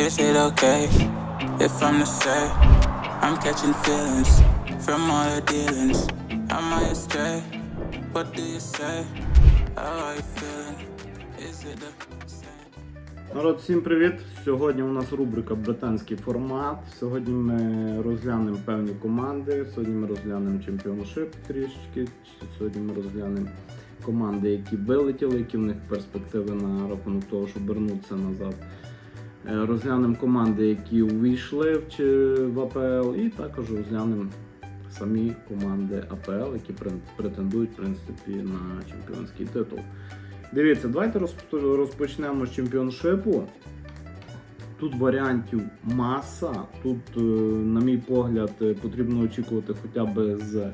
Is it okay if I'm to say I'm catching feelings from all the dealings? I astray? What do you say? How are you feeling? Is it the? Народ, всім привіт! Сьогодні у нас рубрика Британський формат. Сьогодні ми розглянемо певні команди. Сьогодні ми розглянемо чемпіоншип трішечки. Сьогодні ми розглянемо команди, які вилетіли, які в них перспективи на рахунок того, щоб вернутися назад. Е, Розглянемо команди, які увійшли в, АПЛ, і також розглянемо самі команди АПЛ, які претендують в принципі на чемпіонський титул. Дивіться, давайте розп- розпочнемо з чемпіоншипу. Тут варіантів маса. Тут, е, на мій погляд, е, потрібно очікувати хоча б з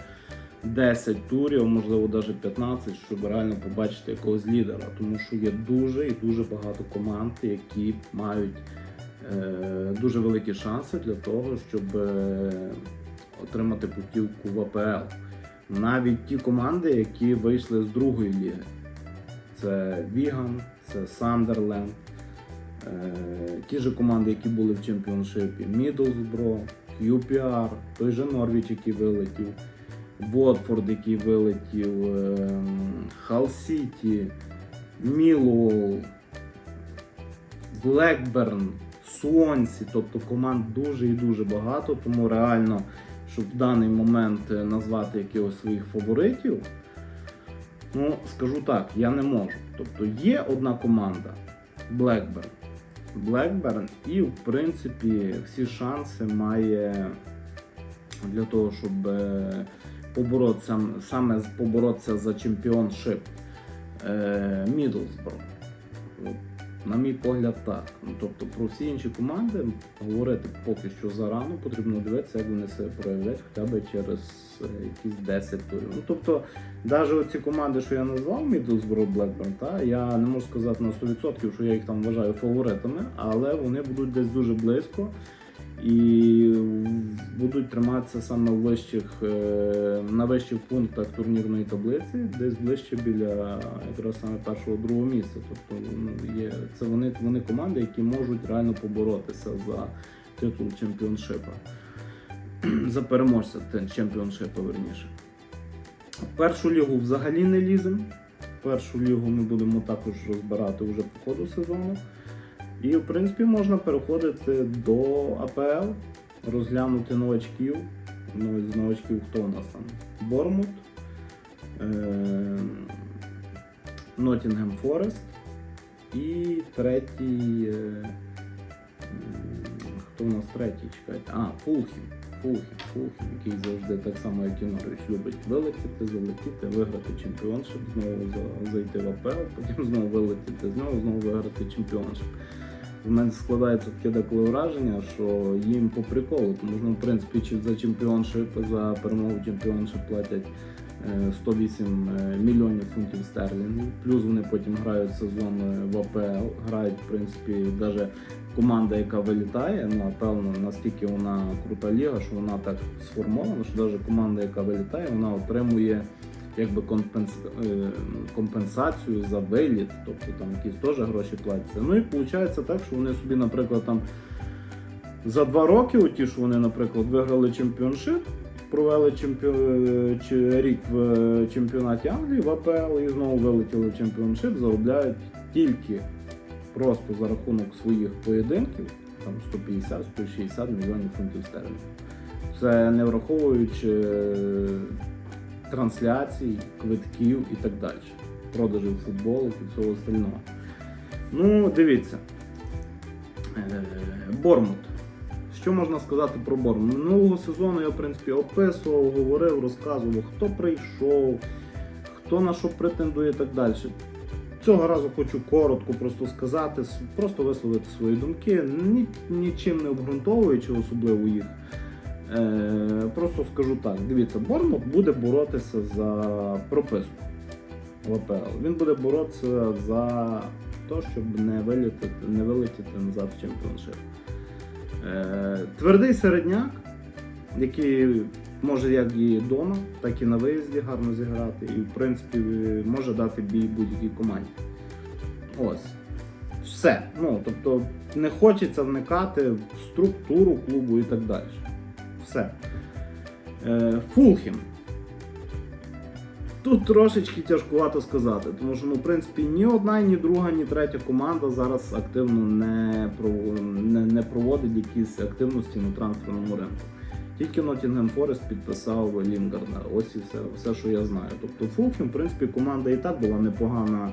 10 турів, можливо, навіть 15, щоб реально побачити якогось лідера. Тому що є дуже і дуже багато команд, які мають е, дуже великі шанси для того, щоб е, отримати путівку в АПЛ. Навіть ті команди, які вийшли з другої ліги. Це Віган, це Сандерленд, е, ті ж команди, які були в чемпіоншипі, Мідлсбро, QPR, той же Норвіч, який вилетів, Вотфорд, який вилетів, Хал Сіті, Мілуол, Блекберн, Суонсі, тобто команд дуже і дуже багато, тому реально, щоб в даний момент е, назвати якихось своїх фаворитів, Ну, скажу так, я не можу. Тобто є одна команда Blackburn. Blackburn і, в принципі, всі шанси має для того, щоб е, поборотися, саме поборотися за чемпіоншип е, Мідлсбро. На мій погляд, так. Ну, Тобто про всі інші команди говорити поки що зарано, потрібно дивитися, як вони себе проявлять хоча б через е, якісь 10 турів. Ну, тобто, навіть оці команди, що я назвав, Мідлсбро, Блекберн, я не можу сказати на 100%, що я їх там вважаю фаворитами, але вони будуть десь дуже близько і будуть триматися саме в вищих, е, на вищих пунктах турнірної таблиці, десь ближче біля якраз саме першого другого місця. Тобто ну, є, це вони, вони команди, які можуть реально поборотися за титул чемпіоншипа. За переможця чемпіоншипа, верніше. Першу лігу взагалі не ліземо. Першу лігу ми будемо також розбирати вже по ходу сезону. І, в принципі, можна переходити до АПЛ, розглянути новачків. Ну, з новачків хто у нас там? Бормут, Ноттінгем Форест і третій. е, Хто у нас третій? Чекайте. А, Фулхім. Фулхім, Фулхім, який завжди так само, як і Норвіч, любить вилетіти, залетіти, виграти чемпіоншип, знову зайти в АПЛ, потім знову вилетіти, знову знову виграти чемпіоншип. У мене складається таке деколи враження, що їм по приколу, тому що, ну, в принципі, чи за чемпіоншип, за перемогу в чемпіоншип платять е, 108 е, мільйонів фунтів стерлінгів. Плюс вони потім грають сезон е, в АПЛ, грають, в принципі, навіть команда, яка вилітає, ну, напевно, настільки вона крута ліга, що вона так сформована, що навіть команда, яка вилітає, вона отримує якби е, компенсацію за виліт, тобто там якісь теж гроші платяться. Ну і виходить так, що вони собі, наприклад, там за два роки, оті, що вони, наприклад, виграли чемпіоншип, провели чемпіо... чи рік в е, чемпіонаті Англії в АПЛ і знову вилетіли в чемпіоншип, заробляють тільки просто за рахунок своїх поєдинків, там 150-160 мільйонів фунтів стерлінгів. Це не враховуючи е, трансляцій, квитків і так далі. Продажів футболу і всього остального. Ну, дивіться. Е, Бормут. Що можна сказати про Бормут? Минулого сезону я, в принципі, описував, говорив, розказував, хто прийшов, хто на що претендує і так далі. Цього разу хочу коротко просто сказати, просто висловити свої думки, нічим не обґрунтовуючи особливо їх. Е, просто скажу так: дивіться, Бормут буде боротися за прописку в АПЛ. Він буде боротися за те, щоб не вилетіти, не вилетіти назад в чемпіоншип. Е, твердий середняк, який може як і вдома, так і на виїзді гарно зіграти, і в принципі може дати бій будь-якій команді. Ось. Все. Ну, тобто не хочеться вникати в структуру клубу і так далі. Все. Е, Фулхім. Тут трошечки тяжкувато сказати, тому що, ну, в принципі, ні одна, ні друга, ні третя команда зараз активно не, не, не проводить якісь активності на трансферному ринку. Тільки Nottingham Forest підписав Лінгарда. Ось і все, все, що я знаю. Тобто Фулхім, в принципі, команда і так була непогана,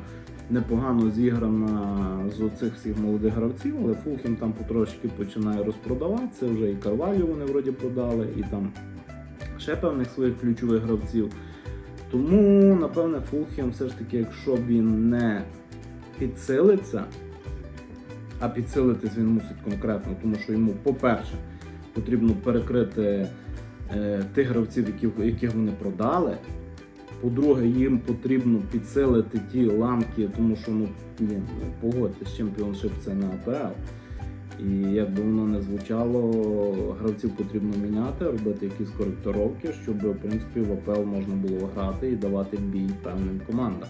непогано зіграна з оцих всіх молодих гравців, але Фулхім там потрошки починає розпродаватися. Вже і Карвалю вони вроді продали, і там ще певних своїх ключових гравців. Тому, напевне, Фулхем все ж таки, якщо він не підсилиться, а підсилитись він мусить конкретно, тому що йому, по-перше, потрібно перекрити е, тих гравців, яких вони продали. По-друге, їм потрібно підсилити ті ламки, тому що ну, блін, ну, погодьтесь, чемпіоншип це на АПЛ. І як би воно не звучало, гравців потрібно міняти, робити якісь коректировки, щоб в принципі в АПЛ можна було грати і давати бій певним командам,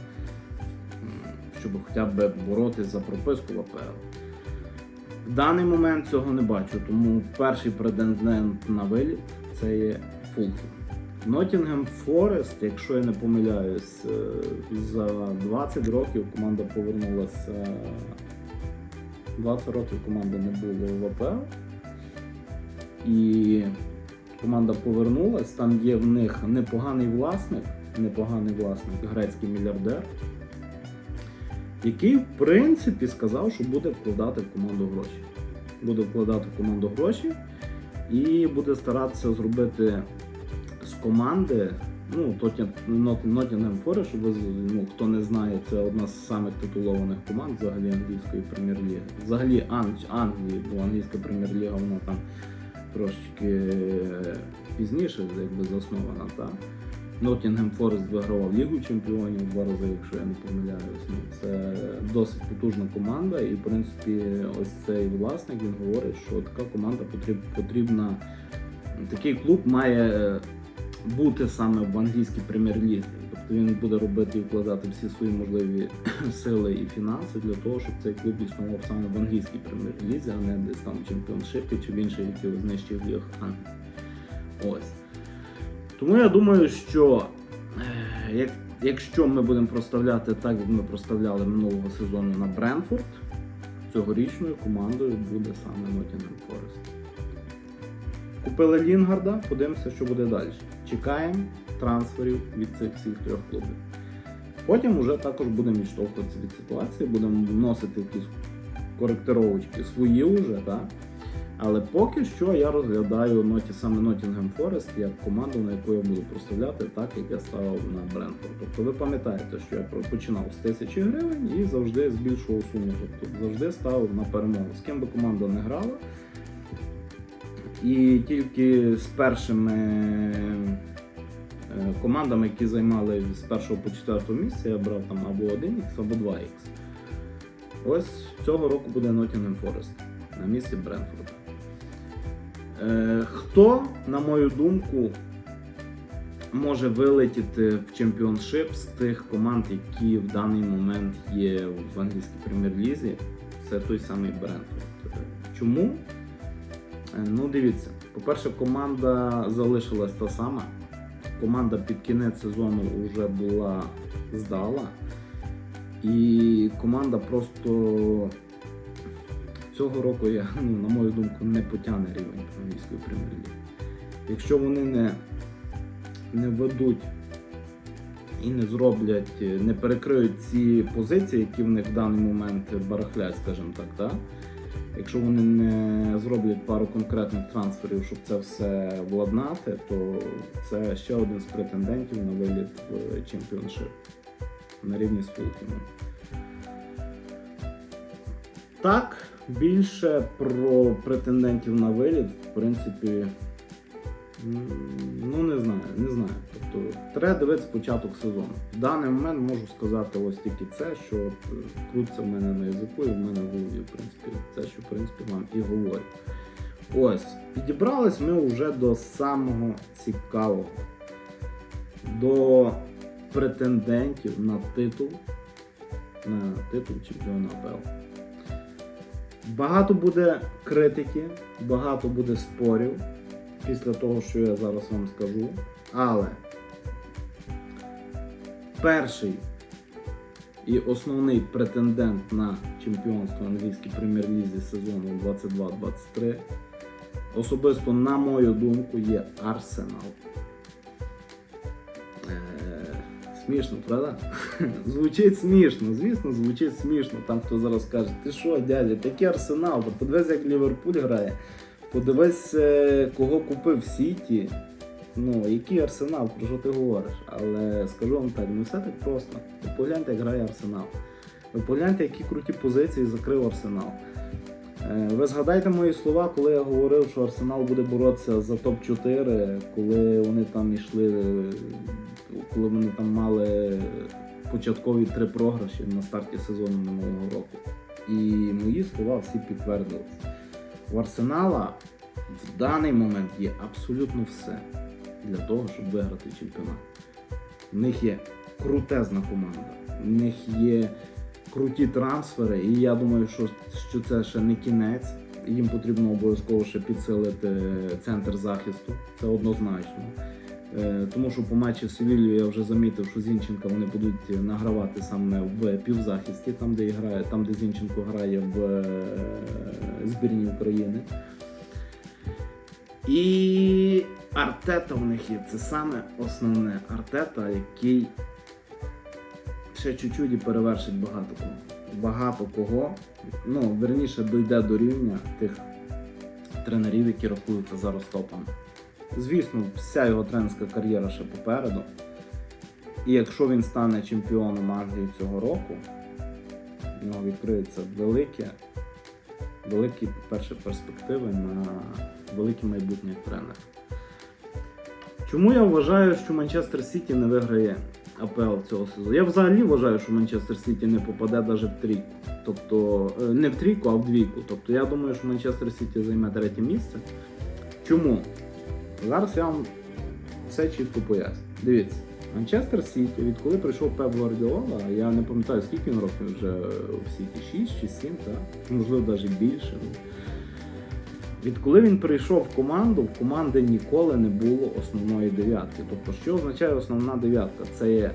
щоб хоча б боротись за прописку в АПЛ. В даний момент цього не бачу, тому перший претендент на виліт це є Фулхем. Nottingham Forest, якщо я не помиляюсь, е, за 20 років команда повернулася 20 років команди не було в АПЛ. І команда повернулась. Там є в них непоганий власник, непоганий власник, грецький мільярдер, який, в принципі, сказав, що буде вкладати в команду гроші. Буде вкладати в команду гроші і буде старатися зробити команди. Ну, Nottingham Forest, щоб ну, хто не знає, це одна з самих титулованих команд взагалі англійської прем'єр-ліги. Взагалі Ан- Англії, бо англійська прем'єр-ліга вона там трошечки е, пізніше якби заснована. Та? Nottingham Forest вигравав Лігу чемпіонів два рази, якщо я не помиляюсь. Ну, це досить потужна команда, і в принципі, ось цей власник він говорить, що така команда потріб- потрібна. Такий клуб має е, бути саме в англійській прем'єр-лізі. Тобто він буде робити і вкладати всі свої можливі сили і фінанси для того, щоб цей клуб існував саме в англійській прем'єр-лізі, а не десь там в чемпіоншипі чи в інших якихось нижчих лігах Англії. Ось. Тому я думаю, що е, як, якщо ми будемо проставляти так, як ми проставляли минулого сезону на Бренфорд, цьогорічною командою буде саме Nottingham Forest. Купили Лінгарда, подивимося, що буде далі. Чекаємо трансферів від цих всіх трьох клубів. Потім вже також будемо відштовхуватися від ситуації, будемо вносити якісь коректировочки свої вже, так? Але поки що я розглядаю ноті саме Nottingham Forest як команду, на яку я буду проставляти, так як я ставив на Бренфорд. Тобто ви пам'ятаєте, що я починав з тисячі гривень і завжди збільшував суму. Тобто завжди ставив на перемогу. З ким би команда не грала. І тільки з першими е, командами, які займали з першого по четвертого місця, я брав там або 1х, або 2х. Ось цього року буде Nottingham Forest на місці Бренфорда. Е, хто, на мою думку, може вилетіти в чемпіоншип з тих команд, які в даний момент є в англійській прем'єр-лізі, це той самий Бренфорд. Чому? Е, Ну, дивіться, по-перше, команда залишилась та сама. Команда під кінець сезону вже була здала. І команда просто цього року, я, ну, на мою думку, не потягне рівень англійської прем'єр-ліги. Якщо вони не, не ведуть і не зроблять, не перекриють ці позиції, які в них в даний момент барахлять, скажімо так, так? Якщо вони не зроблять пару конкретних трансферів, щоб це все владнати, то це ще один з претендентів на виліт в чемпіоншип на рівні з Фулкіном. Так, більше про претендентів на виліт, в принципі, ну не знаю, не знаю. Тобто треба дивитися початок сезону. В даний момент можу сказати ось тільки це, що е, крутиться в мене на язику і в мене в голові, в принципі, це, що в принципі вам і говорю. Ось, підібрались ми вже до самого цікавого. До претендентів на титул, на титул чемпіона АПЛ. Багато буде критики, багато буде спорів після того, що я зараз вам скажу. Але перший і основний претендент на чемпіонство англійській прем'єр-лізі сезону 22-23 особисто, на мою думку, є Арсенал. Е, Смішно, правда? Звучить смішно, звісно, звучить смішно. Там хто зараз каже, ти що, дядя, такий арсенал, подивись, як Ліверпуль грає. Подивись, е, кого купив Сіті. Ну, який арсенал, про що ти говориш? Але скажу вам так, не все так просто. Ви погляньте, як грає арсенал. Ви погляньте, які круті позиції закрив арсенал. Е, Ви згадайте мої слова, коли я говорив, що Арсенал буде боротися за топ-4, коли вони там йшли, коли вони там мали початкові три програші на старті сезону минулого року. І мої слова всі підтвердились. У Арсенала в даний момент є абсолютно все для того, щоб виграти чемпіонат. В них є крутезна команда, в них є круті трансфери, і я думаю, що, що це ще не кінець. Їм потрібно обов'язково ще підсилити центр захисту, це однозначно. Е, Тому що по матчі з Севілью я вже замітив, що Зінченка вони будуть награвати саме в півзахисті, там де грає, там де Зінченко грає в е, збірній України. І Артета в них є. Це саме основне Артета, який ще чуть-чуть і перевершить багато кого. Багато кого. Ну, верніше дойде до рівня тих тренерів, які рахуються зараз топами. Звісно, вся його тренерська кар'єра ще попереду. І якщо він стане чемпіоном Англії цього року, в нього відкриються великі, великі перші перспективи на велике майбутнє тренер. Чому я вважаю, що Манчестер Сіті не виграє АПЛ цього сезону? Я взагалі вважаю, що Манчестер Сіті не попаде навіть в трійку. Тобто, е, не в трійку, а в двійку. Тобто я думаю, що Манчестер Сіті займе третє місце. Чому? Зараз я вам все чітко поясню. Дивіться, Манчестер Сіті, відколи прийшов Пеп Гвардіола, я не пам'ятаю, скільки він років вже в Сіті, 6 чи 7, так? можливо, навіть більше. Відколи він прийшов в команду, в команди ніколи не було основної дев'ятки. Тобто, що означає основна дев'ятка? Це є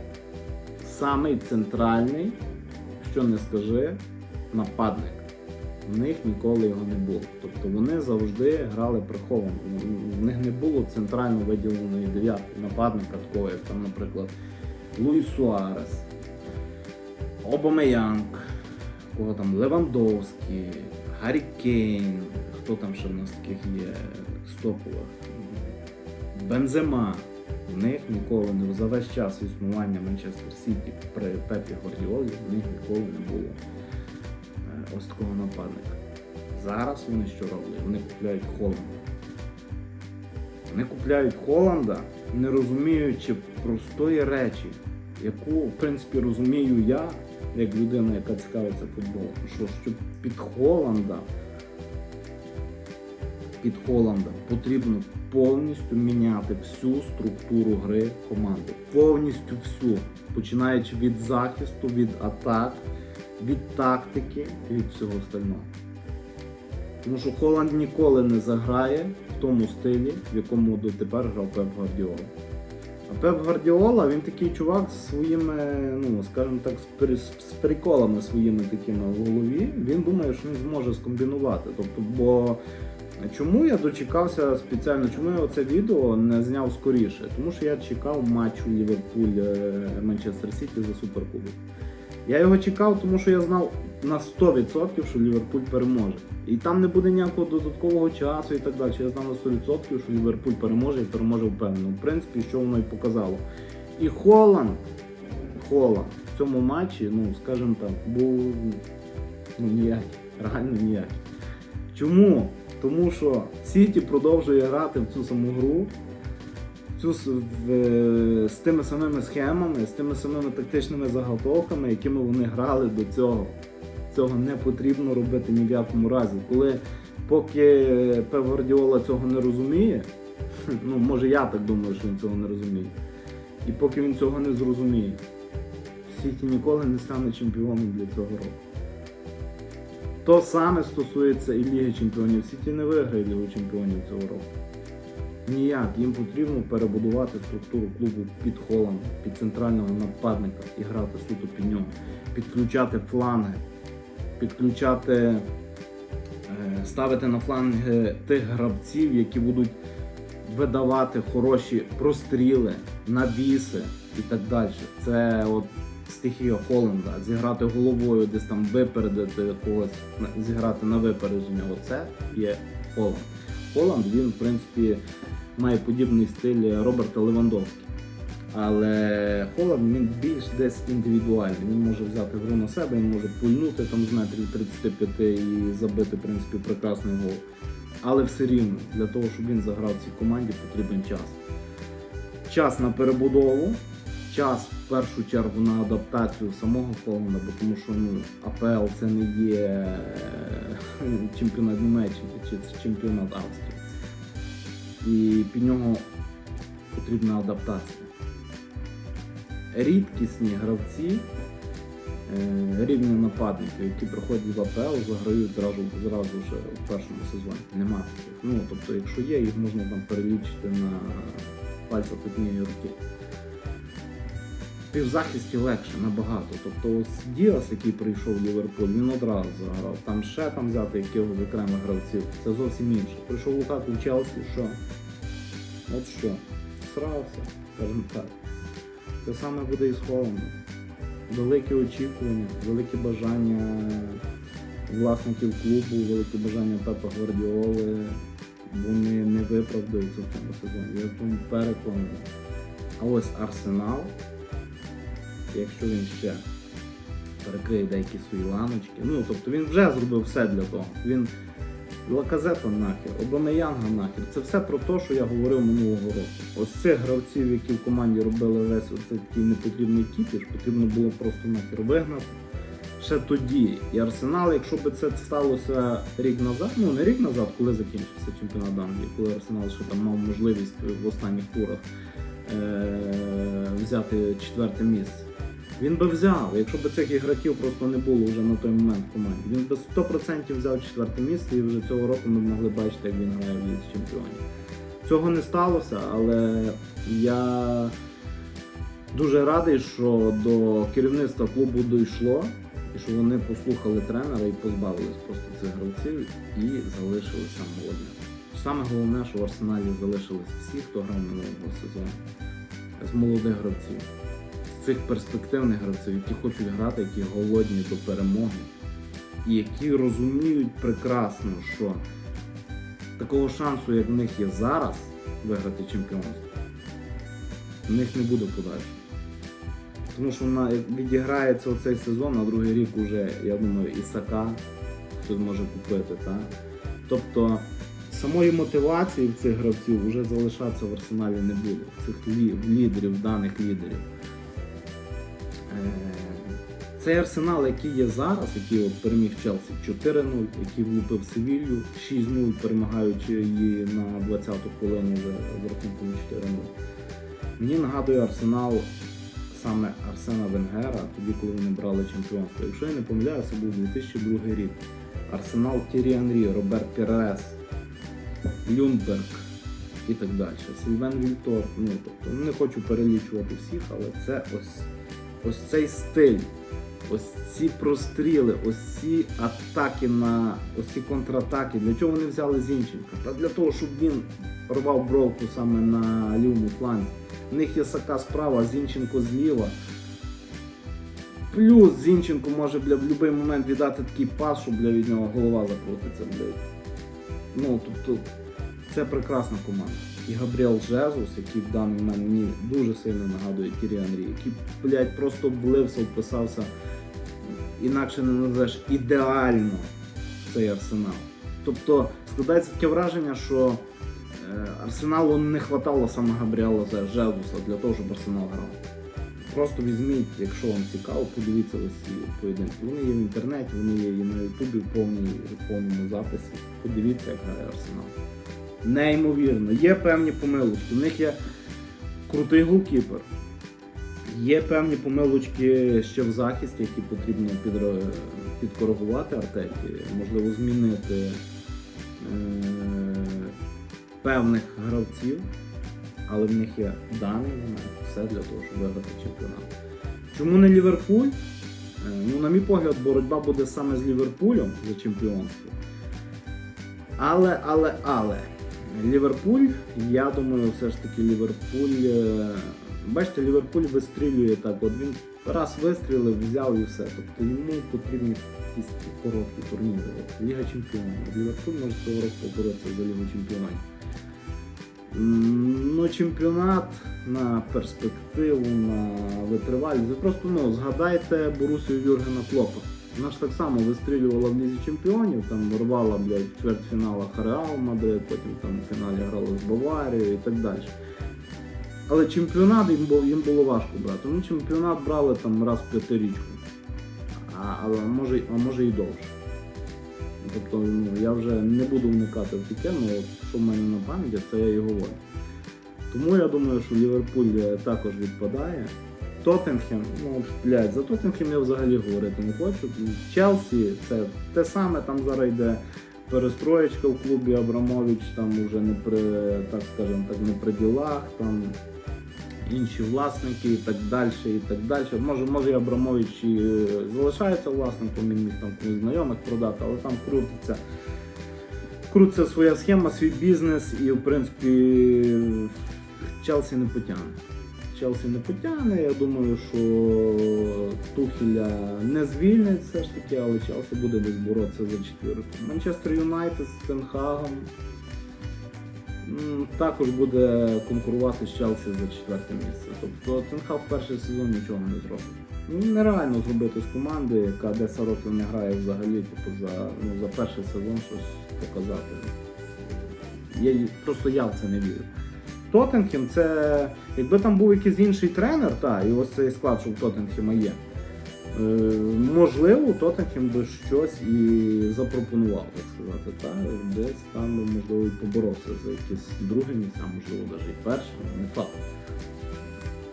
самий центральний, що не скажи, нападник. В них ніколи його не було. Тобто вони завжди грали приховано. В них не було центрально виділеної дев'ятки нападника такого, як там, наприклад, Луїс Суарес, Обамеянг, кого там Левандовський, Гаррі Кейн, хто там ще в нас таких є стопових, Бензема. В них ніколи не за весь час існування Манчестер Сіті при Пепі Гвардіолі в них ніколи не було ось такого нападника. Зараз вони що роблять? Вони купляють Холланда. Вони купляють Холланда, не розуміючи простої речі, яку, в принципі, розумію я, як людина, яка цікавиться футболом, що щоб під Холланда, під Холланда потрібно повністю міняти всю структуру гри команди. Повністю всю. Починаючи від захисту, від атак, від тактики і від всього остального. Тому що Холланд ніколи не заграє в тому стилі, в якому дотепер грав Пеп Гвардіола. А Пеп Гвардіола, він такий чувак з своїми, ну, скажімо так, з приколами своїми такими в голові. Він думає, що він зможе скомбінувати. Тобто, бо чому я дочекався спеціально, чому я це відео не зняв скоріше? Тому що я чекав матчу Ліверпуль е, Сіті за Суперкубок. Я його чекав, тому що я знав на 100%, що Ліверпуль переможе. І там не буде ніякого додаткового часу і так далі. Я знав на 100%, що Ліверпуль переможе і переможе впевнено. В принципі, що воно і показало. І Холланд, Холланд в цьому матчі, ну, скажімо так, був ну, ніякий, реально ніякий. Чому? Тому що Сіті продовжує грати в цю саму гру, цю, з тими самими схемами, з тими самими тактичними заготовками, якими вони грали до цього. Цього не потрібно робити ні в якому разі. Коли поки Пеп Гвардіола цього не розуміє, ну може я так думаю, що він цього не розуміє. І поки він цього не зрозуміє, Сіті ніколи не стане чемпіоном для цього року. То саме стосується і Ліги Чемпіонів. Сіті не виграє Лігу Чемпіонів цього року. Ніяк. Їм потрібно перебудувати структуру клубу під Холланда, під центрального нападника і грати суто під нього, підключати фланги, підключати, е, ставити на фланги тих гравців, які будуть видавати хороші простріли, навіси і так далі. Це от стихія Холланда. Зіграти головою, десь там випередити когось, зіграти на випередження. Оце є Холланд. Холланд, він, в принципі, має подібний стиль Роберта Левандовського. Але Холланд він більш десь індивідуальний. Він може взяти гру на себе, він може пульнути там з метрів 35 і забити, в принципі, прекрасний гол. Але все рівно для того, щоб він заграв в цій команді, потрібен час. Час на перебудову, час в першу чергу на адаптацію самого Холланда, бо тому що ну, АПЛ це не є е, чемпіонат Німеччини чи це чемпіонат Австрії. І під нього потрібна адаптація. Рідкісні гравці рівні нападники, які проходять в АПЛ, заграють зразу, зразу вже в першому сезоні. Нема таких. Ну, тобто, якщо є, їх можна там перелічити на пальцях однієї руки. Півзахисті легше набагато. Тобто ось Діас, який прийшов в Ліверпуль, він одразу заграв. Там ще там взяти якихось окремих гравців. Це зовсім інше. Прийшов Лукаку в Челсі, що? От що? Срався, скажімо так. Це саме буде і з Холландом. Великі очікування, велике бажання власників клубу, велике бажання Пепа Гвардіоли. Вони не виправдаються в цьому сезоні. Я тому переконаний. А ось Арсенал, якщо він ще перекриє деякі свої ланочки, ну тобто він вже зробив все для того. Він Лаказета нахер, Обамеянга нахер. Це все про те, що я говорив минулого року. Ось цих гравців, які в команді робили весь оцей такий непотрібний кіпіш, потрібно було просто нахер вигнати. Ще тоді. І Арсенал, якщо б це сталося рік назад, ну не рік назад, коли закінчився чемпіонат Англії, коли Арсенал ще там мав можливість в останніх турах е- взяти четверте місце. Він би взяв, якщо б цих ігроків просто не було вже на той момент в команді. Він би 100% взяв четверте місце і вже цього року ми могли бачити, як він грає в Лізі Чемпіонів. Цього не сталося, але я дуже радий, що до керівництва клубу дійшло, і що вони послухали тренера і позбавились просто цих гравців і залишилися саме. Саме головне, що в арсеналі залишились всі, хто грав минулого сезону з молодих гравців цих перспективних гравців, які хочуть грати, які голодні до перемоги, і які розуміють прекрасно, що такого шансу, як в них є зараз, виграти чемпіонство, в них не буде подальше. Тому що вона відіграється оцей сезон, на другий рік уже, я думаю, Ісака хтось може купити. Та? Тобто самої мотивації в цих гравців вже залишатися в арсеналі не буде, цих лідерів, даних лідерів. Е, Цей арсенал, який є зараз, який от переміг Челсі 4-0, який влупив Севілью 6-0, перемагаючи її на 20-ту хвилину з рахунком 4-0. Мені нагадує арсенал саме Арсена Венгера, тоді, коли вони брали чемпіонство. Якщо я не помиляюся, був 2002 рік. Арсенал Тірі Анрі, Роберт Пірес, Люнберг і так далі. Сільвен Вільтор. Ну, тобто, не хочу перелічувати всіх, але це ось, ось цей стиль, ось ці простріли, ось ці атаки на ось ці контратаки. Для чого вони взяли Зінченка? Та для того, щоб він рвав бровку саме на лівому фланзі. В них є Сака справа, Зінченко зліва. Плюс Зінченко може бля, в будь-який момент віддати такий пас, що бля, від нього голова закрутиться. Бля. Ну, тобто, це прекрасна команда. І Габріел Жезус, який в даний момент мені дуже сильно нагадує Тірі Анрі, який, блядь, просто влився, вписався, інакше не назвеш ідеально цей арсенал. Тобто складається таке враження, що е, арсеналу не вистачало саме Габріела Жезуса для того, щоб арсенал грав. Просто візьміть, якщо вам цікаво, подивіться ось ці поєдинки. Вони є в інтернеті, вони є і на Ютубі в повному записі. Подивіться, як грає Арсенал. Неймовірно. Є певні помилочки. У них є крутий голкіпер. Є певні помилочки ще в захисті, які потрібно підкоригувати Артеті, можливо, змінити е, певних гравців, але в них є даний момент все для того, щоб виграти чемпіонат. Чому не Ліверпуль? Е, Ну, на мій погляд, боротьба буде саме з Ліверпулем за чемпіонство. Але, але, але. Ліверпуль, я думаю, все ж таки Ліверпуль. е, Бачите, Ліверпуль вистрілює так. От він раз вистрілив, взяв і все. Тобто йому потрібні якісь короткі турніри. Ліга Чемпіонів. Ліверпуль може цього року поборотися за Лігу Чемпіонів. М, Ну, чемпіонат на перспективу, на витривалість. Ви просто ну, згадайте Борусію Юргена Клопа. Вона ж так само вистрілювала в Лізі Чемпіонів, там рвала блядь, в чвертьфіналах Реал Мадрид, потім там в фіналі грала з Баварією і так далі. Але чемпіонат їм було, їм було важко брати. Ну, чемпіонат брали там раз в п'ятирічку. А, але може, а може і довше. Тобто ну, я вже не буду вникати в таке, але що в мене на пам'яті, це я і говорю. Тому я думаю, що Ліверпуль е, також відпадає. Тоттенхем, ну блядь, за Тоттенхем я взагалі говорити не хочу. Челсі це те саме, там зараз йде перестроєчка в клубі Абрамович, там уже не при, так скажем так, не при ділах, там інші власники і так далі, і так далі. Може, може Абрамович і е, залишається власником, він міг там знайомих продати, але там крутиться. Крутиться своя схема, свій бізнес, і в принципі Челсі не потягне. Челсі не потягне. Я думаю, що Тухіля не звільнить все ж таки, але Челсі буде десь боротися за четвірку. Манчестер Юнайтед з Тенхагом також буде конкурувати з Челсі за четверте місце. Тобто Тенхаг перший сезон нічого не зробить. Ну, нереально зробити з команди, яка 10 років не грає взагалі, типу за, ну, за перший сезон щось показати. Я просто я в це не вірю. Тоттенхем це. Якби там був якийсь інший тренер, та, і ось цей склад, що в Тоттенхема є. Е, можливо, Тоттенхем би щось і запропонував, так сказати. Та, десь там, можливо, і поборовся за якісь друге місця, можливо, навіть і перше, не факт.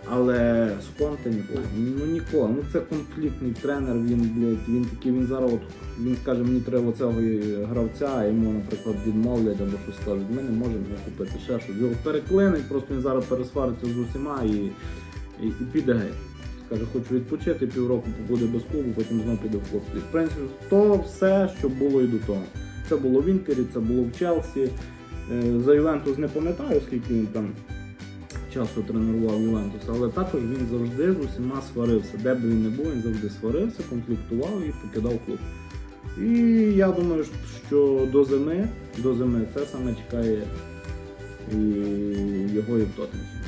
Але з Конте ніколи. Ну ніколи. Ну це конфліктний тренер, він, блядь, він такий, він зараз от, він скаже, мені треба цього гравця, а йому, наприклад, відмовлять або щось скажуть, ми не можемо його купити ще щось. Його переклинить, просто він зараз пересвариться з усіма і, і, і піде геть. Скаже, хочу відпочити, півроку побуде без клубу, потім знову піде в клуб. В принципі, то все, що було і до того. Це було в Інтері, це було в Челсі. Е, За Ювентус не пам'ятаю, скільки він там часу тренував Ювентус, але також він завжди з усіма сварився. Де б він не був, він завжди сварився, конфліктував і покидав клуб. І я думаю, що до зими, до зими це саме чекає і його і в Тоттенхемі.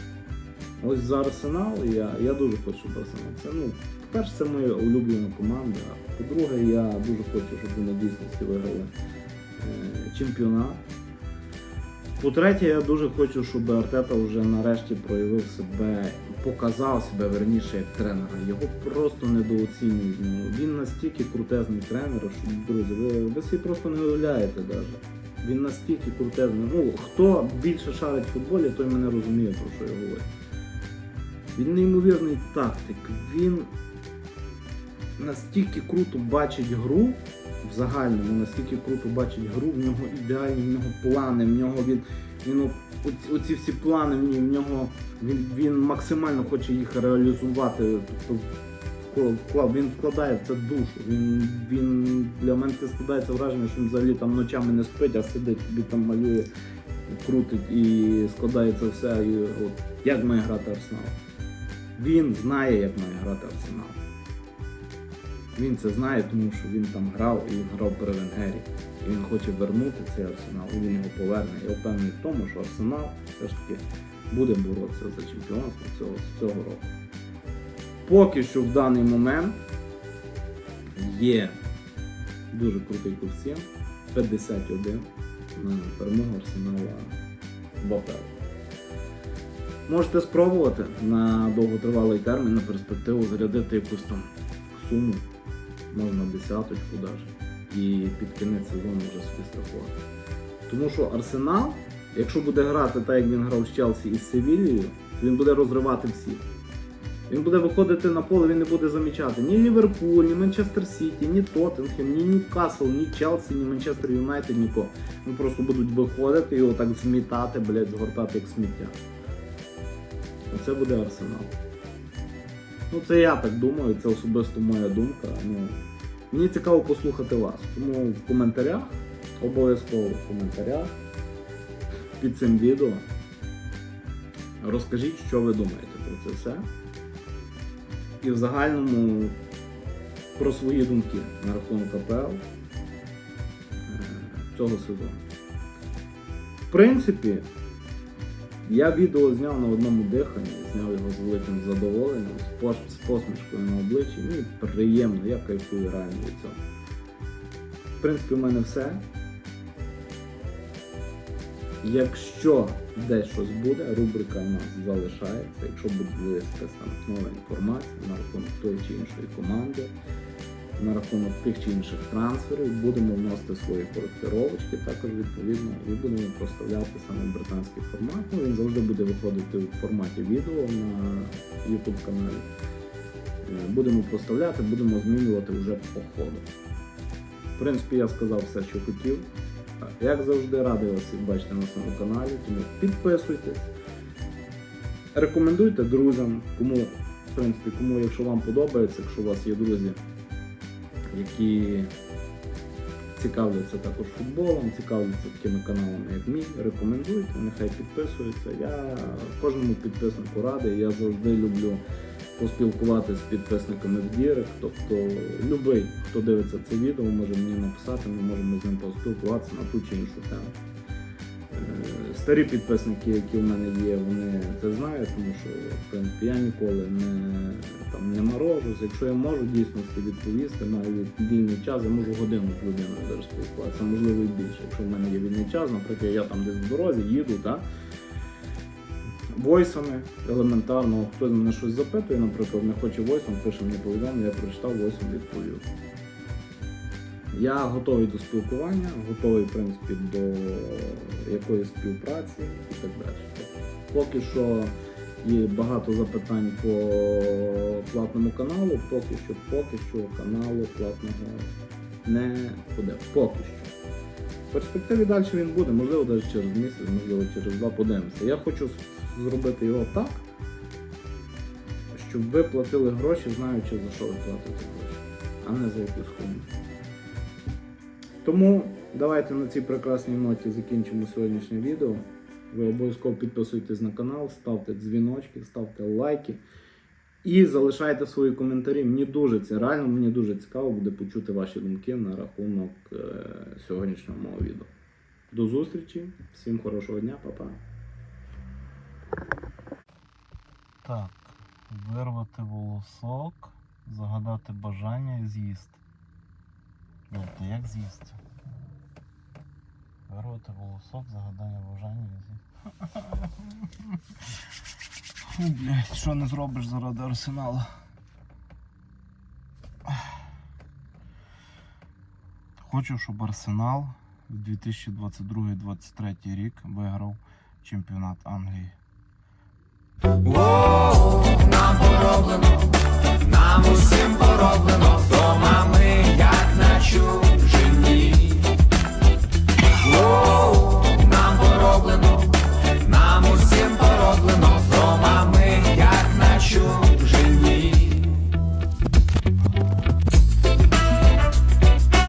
Ось за Арсенал я, я дуже хочу, щоб Арсенал. Це, ну, по-перше, це моя улюблена команда. По-друге, я дуже хочу, щоб вони дійсності виграли е, чемпіонат. По-третє, я дуже хочу, щоб Артета вже нарешті проявив себе, показав себе верніше як тренера. Його просто недооцінюють. Ну, він настільки крутезний тренер, що друзі, ви, ви собі просто не уявляєте навіть. Він настільки крутезний. Ну, хто більше шарить в футболі, той мене розуміє, про що я говорю. Він неймовірний тактик. Він настільки круто бачить гру в загальному, настільки круто бачить гру, в нього ідеальні, в нього плани, в нього він, він оці, оці всі плани, в нього він, він максимально хоче їх реалізувати. Тобто він вкладає в це душу. Він, він для мене складається враження, що він взагалі там ночами не спить, а сидить собі там малює, крутить і складає це все. І, от, як має грати Арсенал? Він знає, як має грати Арсенал. Він це знає, тому що він там грав і він грав при Венгері. І він хоче вернути цей арсенал, і він його поверне. Я впевнений в тому, що арсенал все ж таки буде боротися за чемпіонство цього, цього року. Поки що в даний момент є дуже крутий коефіцієнт 51 на перемогу арсенала в АПЛ. Можете спробувати на довготривалий термін, на перспективу зарядити якусь там суму, можна десяточку навіть, і під кінець сезону вже собі. Тому що Арсенал, якщо буде грати так, як він грав з Челсі і з Севілією, то він буде розривати всіх. Він буде виходити на поле, він не буде замічати ні Ліверпуль, ні Манчестер Сіті, ні Тоттенхем, ні Ньюкасл, ні Челсі, ні Манчестер Юнайтед, нікого. Вони просто будуть виходити і отак змітати, блядь, згортати як сміття. Оце буде арсенал. Ну, це я так думаю, це особисто моя думка. Ну, мені цікаво послухати вас. Тому в коментарях, обов'язково в коментарях під цим відео розкажіть, що ви думаєте про це все. І в загальному про свої думки на рахунок АПЛ е, цього сезону. В принципі, я відео зняв на одному диханні, зняв його з великим задоволенням, з, посмішкою на обличчі. Мені приємно, я кайфую реально від цього. В принципі, у мене все. Якщо десь щось буде, рубрика у нас залишається. Якщо буде якась там нова інформація на рахунок тої чи іншої команди, на рахунок тих чи інших трансферів, будемо вносити свої коректировочки, також відповідно, і будемо проставляти саме британський формат. Ну, він завжди буде виходити в форматі відео на YouTube каналі. Е, Будемо проставляти, будемо змінювати вже по ходу. В принципі, я сказав все, що хотів. Як завжди, радий вас всіх бачити на своєму каналі, тому підписуйтесь, рекомендуйте друзям, кому, в принципі, кому, якщо вам подобається, якщо у вас є друзі, які цікавляться також футболом, цікавляться такими каналами, як мій, рекомендуйте, нехай підписуються. Я кожному підписнику радий, я завжди люблю поспілкуватися з підписниками в Дірект. Тобто любий, хто дивиться це відео, може мені написати, ми можемо з ним поспілкуватися на ту чи іншу тему. Старі підписники, які в мене є, вони це знають, тому що в принципі, я ніколи не, там, не морожусь. Якщо я можу в дійсності відповісти, маю вільний час, я можу годину з людиною спілкуватися, можливо і більше. Якщо в мене є вільний час, наприклад, я там десь в дорозі їду, так? войсами елементарно. Хтось мене щось запитує, наприклад, не хоче войсом, пише мені повідомлення, я прочитав войсом відповів. Я готовий до спілкування, готовий, в принципі, до якоїсь співпраці і так далі. Поки що є багато запитань по платному каналу, поки що, поки що каналу платного не буде. Поки що. В перспективі далі він буде, можливо, навіть через місяць, можливо, через два подивимося. Я хочу зробити його так, щоб ви платили гроші, знаючи за що ви платите гроші, а не за якусь хуйню. Тому давайте на цій прекрасній ноті закінчимо сьогоднішнє відео. Ви обов'язково підписуйтесь на канал, ставте дзвіночки, ставте лайки і залишайте свої коментарі. Мені дуже це реально, мені дуже цікаво буде почути ваші думки на рахунок е, сьогоднішнього мого відео. До зустрічі, всім хорошого дня, па-па. Так, вирвати волосок, загадати бажання і з'їсти. Тобто, як з'їсти? Вирвати волосок, загадання бажання і. Фу, що не зробиш заради арсеналу? Хочу, щоб арсенал в 2022-2023 рік виграв чемпіонат Англії. Нам пороблено, нам усім пороблено, дома ми як на чу.